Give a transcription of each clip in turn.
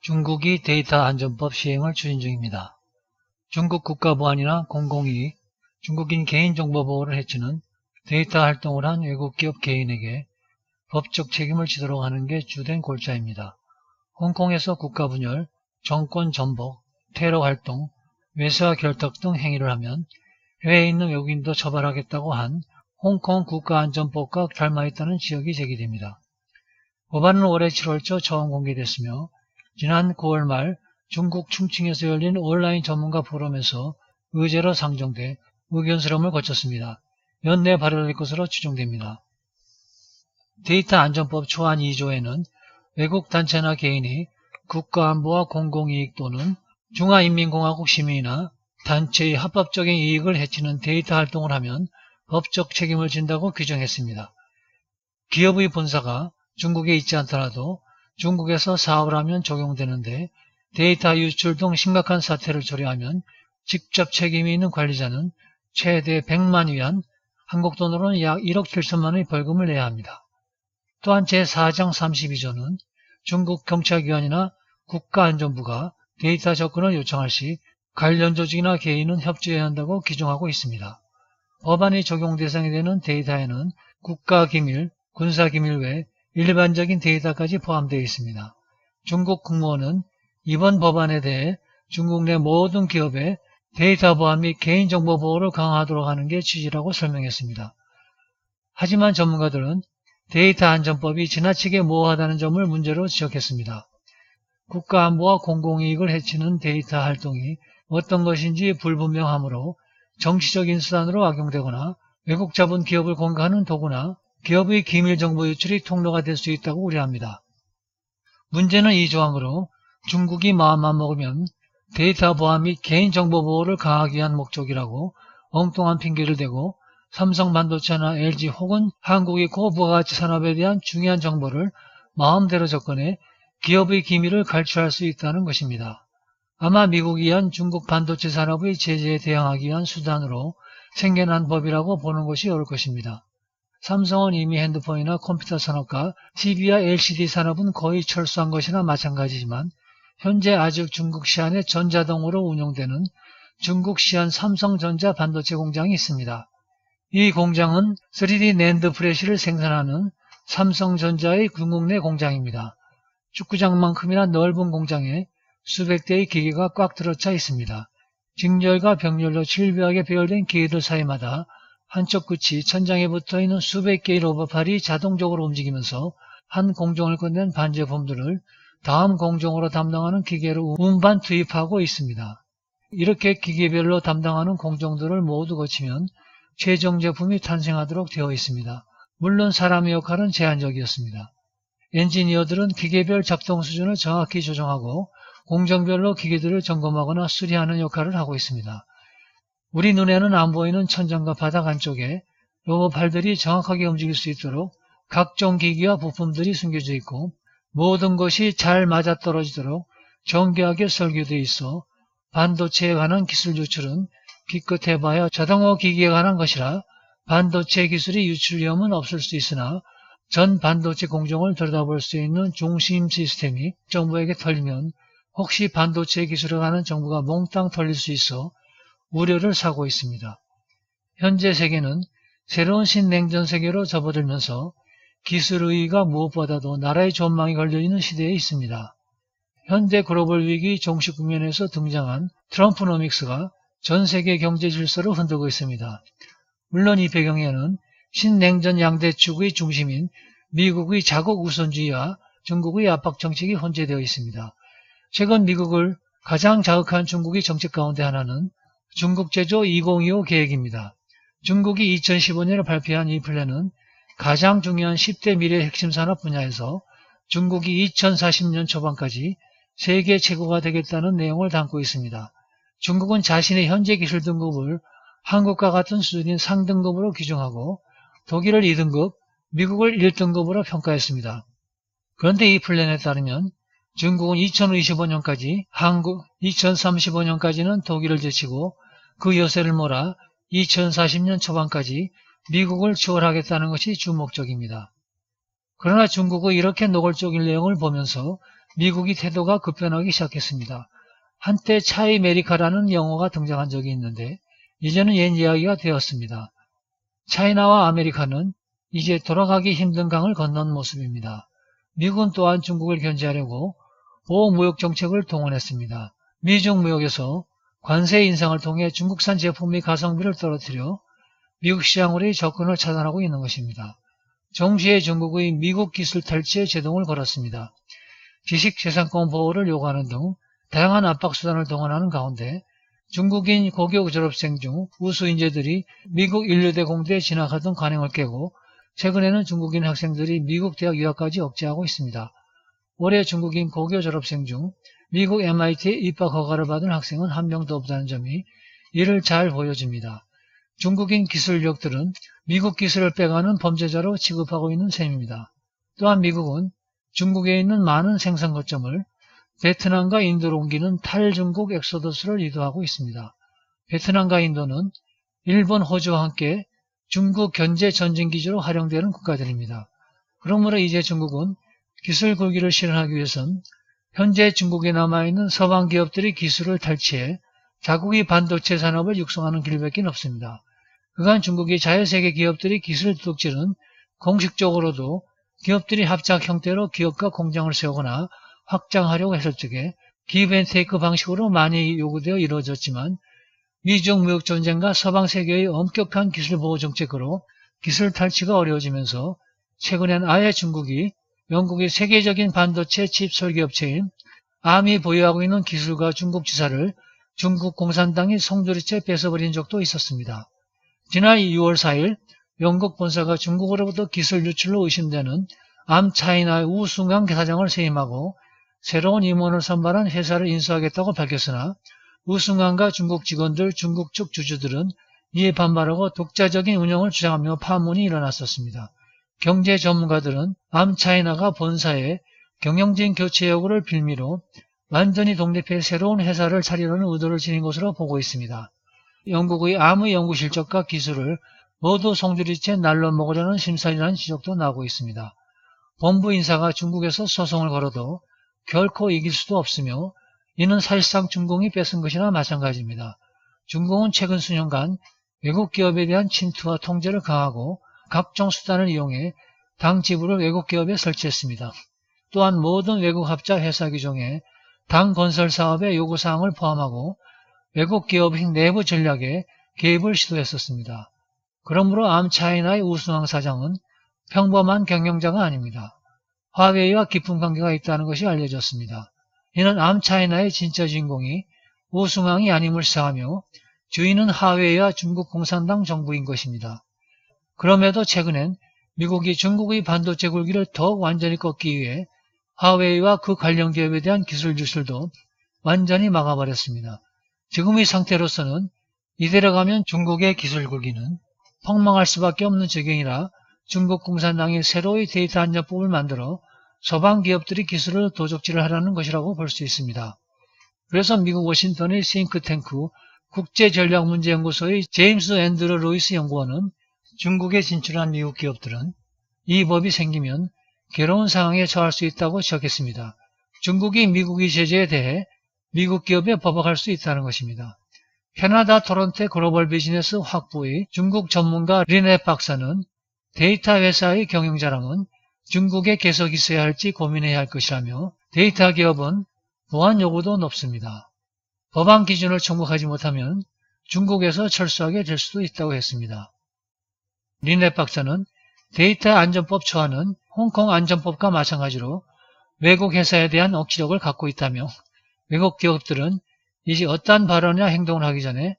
중국이 데이터 안전법 시행을 추진 중입니다. 중국 국가보안이나 공공이익, 중국인 개인정보보호를 해치는 데이터 활동을 한 외국 기업 개인에게 법적 책임을 지도록 하는 게 주된 골자입니다. 홍콩에서 국가 분열, 정권 전복, 테러 활동, 외세와 결탁 등 행위를 하면 해외에 있는 외국인도 처벌하겠다고 한 홍콩 국가안전법과 닮아있다는 지적이 제기됩니다. 법안은 올해 7월 초 처음 공개됐으며 지난 9월 말 중국 충칭에서 열린 온라인 전문가 포럼에서 의제로 상정돼 의견 수렴을 거쳤습니다. 연내 발효될 것으로 추정됩니다. 데이터 안전법 초안 2조에는 외국 단체나 개인이 국가안보와 공공이익 또는 중화인민공화국 시민이나 단체의 합법적인 이익을 해치는 데이터 활동을 하면 법적 책임을 진다고 규정했습니다. 기업의 본사가 중국에 있지 않더라도 중국에서 사업을 하면 적용되는데 데이터 유출 등 심각한 사태를 초래하면 직접 책임이 있는 관리자는 최대 100만 위안, 한국 돈으로는 약 1억 7천만 원의 벌금을 내야 합니다. 또한 제4장 32조는 중국 경찰기관이나 국가안전부가 데이터 접근을 요청할 시 관련 조직이나 개인은 협조해야 한다고 규정하고 있습니다. 법안이 적용 대상이 되는 데이터에는 국가기밀, 군사기밀 외 일반적인 데이터까지 포함되어 있습니다. 중국 국무원은 이번 법안에 대해 중국 내 모든 기업의 데이터 보안 및 개인정보 보호를 강화하도록 하는 게 취지라고 설명했습니다. 하지만 전문가들은 데이터 안전법이 지나치게 모호하다는 점을 문제로 지적했습니다. 국가안보와 공공이익을 해치는 데이터 활동이 어떤 것인지 불분명하므로 정치적인 수단으로 악용되거나 외국 자본 기업을 공격하는 도구나 기업의 기밀 정보 유출이 통로가 될 수 있다고 우려합니다. 문제는 이 조항으로 중국이 마음만 먹으면 데이터 보안 및 개인정보 보호를 강하기 위한 목적이라고 엉뚱한 핑계를 대고 삼성 반도체나 LG 혹은 한국의 고부가가치 산업에 대한 중요한 정보를 마음대로 접근해 기업의 기밀을 갈취할 수 있다는 것입니다. 아마 미국이 위한 중국 반도체 산업의 제재에 대응하기 위한 수단으로 생겨난 법이라고 보는 것이 옳을 것입니다. 삼성은 이미 핸드폰이나 컴퓨터 산업과 TV와 LCD 산업은 거의 철수한 것이나 마찬가지지만 현재 아직 중국 시안의 전자동으로 운영되는 중국 시안 삼성전자 반도체 공장이 있습니다. 이 공장은 3D 낸드 프레시를 생산하는 삼성전자의 중국 내 공장입니다. 축구장만큼이나 넓은 공장에 수백 대의 기계가 꽉 들어차 있습니다. 직렬과 병렬로 질비하게 배열된 기계들 사이마다 한쪽 끝이 천장에 붙어 있는 수백 개의 로봇팔이 자동적으로 움직이면서 한 공정을 끝낸 반제품들을 다음 공정으로 담당하는 기계로 운반 투입하고 있습니다. 이렇게 기계별로 담당하는 공정들을 모두 거치면 최종 제품이 탄생하도록 되어 있습니다. 물론 사람의 역할은 제한적이었습니다. 엔지니어들은 기계별 작동 수준을 정확히 조정하고 공정별로 기계들을 점검하거나 수리하는 역할을 하고 있습니다. 우리 눈에는 안 보이는 천장과 바닥 안쪽에 로봇팔들이 정확하게 움직일 수 있도록 각종 기기와 부품들이 숨겨져 있고 모든 것이 잘 맞아떨어지도록 정교하게 설계되어 있어 반도체에 관한 기술 유출은 기껏 해 봐야 자동화 기기에 관한 것이라 반도체 기술이 유출 위험은 없을 수 있으나 전 반도체 공정을 들여다볼 수 있는 중심 시스템이 정부에게 털리면 혹시 반도체 기술에 관한 정보가 몽땅 털릴 수 있어 우려를 사고 있습니다. 현재 세계는 새로운 신냉전 세계로 접어들면서 기술의의가 무엇보다도 나라의 전망이 걸려있는 시대에 있습니다. 현대 글로벌 위기 종식 국면에서 등장한 트럼프노믹스가 전 세계 경제 질서를 흔들고 있습니다. 물론 이 배경에는 신냉전 양대축의 중심인 미국의 자국 우선주의와 중국의 압박 정책이 혼재되어 있습니다. 최근 미국을 가장 자극한 중국의 정책 가운데 하나는 중국 제조 2025 계획입니다. 중국이 2015년에 발표한 이 플랜은 가장 중요한 10대 미래 핵심 산업 분야에서 중국이 2040년 초반까지 세계 최고가 되겠다는 내용을 담고 있습니다. 중국은 자신의 현재 기술 등급을 한국과 같은 수준인 상등급으로 규정하고 독일을 2등급, 미국을 1등급으로 평가했습니다. 그런데 이 플랜에 따르면 중국은 2025년까지 한국, 2035년까지는 독일을 제치고 그 여세를 몰아 2040년 초반까지 미국을 추월하겠다는 것이 주 목적입니다. 그러나 중국의 이렇게 노골적인 내용을 보면서 미국이 태도가 급변하기 시작했습니다. 한때 차이 메리카라는 영어가 등장한 적이 있는데 이제는 옛 이야기가 되었습니다. 차이나와 아메리카는 이제 돌아가기 힘든 강을 건넌 모습입니다. 미국은 또한 중국을 견제하려고 보호무역 정책을 동원했습니다. 미중 무역에서 관세 인상을 통해 중국산 제품의 가성비를 떨어뜨려 미국 시장으로의 접근을 차단하고 있는 것입니다. 정시에 중국의 미국 기술 탈취에 제동을 걸었습니다. 지식재산권 보호를 요구하는 등 다양한 압박수단을 동원하는 가운데 중국인 고교 졸업생 중 우수 인재들이 미국 인류대 공대에 진학하던 관행을 깨고 최근에는 중국인 학생들이 미국 대학 유학까지 억제하고 있습니다. 올해 중국인 고교 졸업생 중 미국 MIT에 입학 허가를 받은 학생은 한 명도 없다는 점이 이를 잘 보여줍니다. 중국인 기술력들은 미국 기술을 빼가는 범죄자로 취급하고 있는 셈입니다. 또한 미국은 중국에 있는 많은 생산 거점을 베트남과 인도로 옮기는 탈중국 엑소더스를 유도하고 있습니다. 베트남과 인도는 일본, 호주와 함께 중국 견제 전쟁 기지로 활용되는 국가들입니다. 그러므로 이제 중국은 기술 굴기를 실현하기 위해선 현재 중국에 남아있는 서방 기업들이 기술을 탈취해 자국의 반도체 산업을 육성하는 길밖에 없습니다. 그간 중국의 자유세계 기업들이 기술 도둑질은 공식적으로도 기업들이 합작 형태로 기업과 공장을 세우거나 확장하려고 했을 적에 기브앤테이크 방식으로 많이 요구되어 이루어졌지만 미중 무역 전쟁과 서방 세계의 엄격한 기술 보호 정책으로 기술 탈취가 어려워지면서 최근엔 아예 중국이 영국의 세계적인 반도체 칩 설계 업체인 암이 보유하고 있는 기술과 중국 지사를 중국 공산당이 송두리째 뺏어버린 적도 있었습니다. 지난 2월 4일 영국 본사가 중국으로부터 기술 유출로 의심되는 암차이나의 우승강 사장을 세임하고 새로운 임원을 선발한 회사를 인수하겠다고 밝혔으나 우승강과 중국 직원들, 중국 측 주주들은 이에 반발하고 독자적인 운영을 주장하며 파문이 일어났었습니다. 경제 전문가들은 암차이나가 본사에 경영진 교체 여부를 빌미로 완전히 독립해 새로운 회사를 차리려는 의도를 지닌 것으로 보고 있습니다. 영국의 암의 연구 실적과 기술을 모두 송두리째 날로 먹으려는 심산이라는 지적도 나오고 있습니다. 본부 인사가 중국에서 소송을 걸어도 결코 이길 수도 없으며 이는 사실상 중공이 뺏은 것이나 마찬가지입니다. 중공은 최근 수년간 외국 기업에 대한 침투와 통제를 강하고 각종 수단을 이용해 당 지부를 외국 기업에 설치했습니다. 또한 모든 외국 합작 회사 규정에 당 건설 사업의 요구사항을 포함하고 외국 기업의 내부 전략에 개입을 시도했었습니다. 그러므로 암차이나의 우승왕 사장은 평범한 경영자가 아닙니다. 화웨이와 깊은 관계가 있다는 것이 알려졌습니다. 이는 암차이나의 진짜 주인공이 우승왕이 아님을 시사하며 주인은 하웨이와 중국 공산당 정부인 것입니다. 그럼에도 최근엔 미국이 중국의 반도체 굴기를 더욱 완전히 꺾기 위해 하웨이와 그 관련 기업에 대한 기술 유출도 완전히 막아버렸습니다. 지금의 상태로서는 이대로 가면 중국의 기술 굴기는 폭망할 수밖에 없는 지경이라 중국 공산당이 새로이 데이터 안전법을 만들어 서방 기업들이 기술을 도적질을 하라는 것이라고 볼 수 있습니다. 그래서 미국 워싱턴의 싱크탱크 국제전략문제연구소의 제임스 앤드루 로이스 연구원은 중국에 진출한 미국 기업들은 이 법이 생기면 괴로운 상황에 처할 수 있다고 지적했습니다. 중국이 미국의 제재에 대해 미국 기업에 법악할 수 있다는 것입니다. 캐나다 토론토 글로벌 비즈니스 학부의 중국 전문가 리네 박사는 데이터 회사의 경영자라면 중국에 계속 있어야 할지 고민해야 할 것이라며 데이터 기업은 보안 요구도 높습니다. 법안 기준을 충족하지 못하면 중국에서 철수하게 될 수도 있다고 했습니다. 리네 박사는 데이터 안전법 초안은 홍콩 안전법과 마찬가지로 외국 회사에 대한 억지력을 갖고 있다며 외국 기업들은 이제 어떠한 발언이나 행동을 하기 전에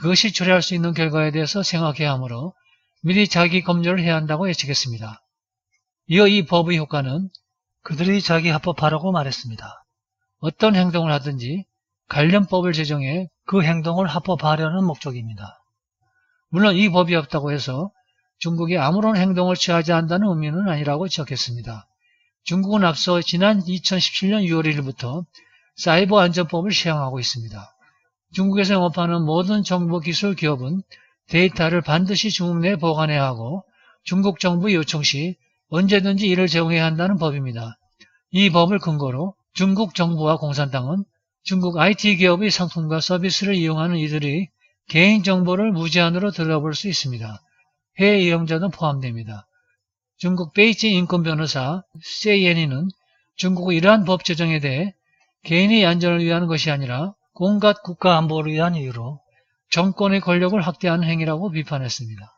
그것이 초래할 수 있는 결과에 대해서 생각해야 하므로 미리 자기 검열을 해야 한다고 예측했습니다. 이어 이 법의 효과는 그들이 자기 합법화라고 말했습니다. 어떤 행동을 하든지 관련법을 제정해 그 행동을 합법화하려는 목적입니다. 물론 이 법이 없다고 해서 중국이 아무런 행동을 취하지 않는다는 의미는 아니라고 지적했습니다. 중국은 앞서 지난 2017년 6월 1일부터 사이버 안전법을 시행하고 있습니다. 중국에서 영업하는 모든 정보기술 기업은 데이터를 반드시 중국 내에 보관해야 하고 중국 정부 요청 시 언제든지 이를 제공해야 한다는 법입니다. 이 법을 근거로 중국 정부와 공산당은 중국 IT 기업의 상품과 서비스를 이용하는 이들이 개인정보를 무제한으로 들어볼 수 있습니다. 해외 이용자도 포함됩니다. 중국 베이징 인권 변호사 세이엔이는 중국의 이러한 법 제정에 대해 개인의 안전을 위한 것이 아니라 온갖 국가 안보를 위한 이유로 정권의 권력을 확대하는 행위라고 비판했습니다.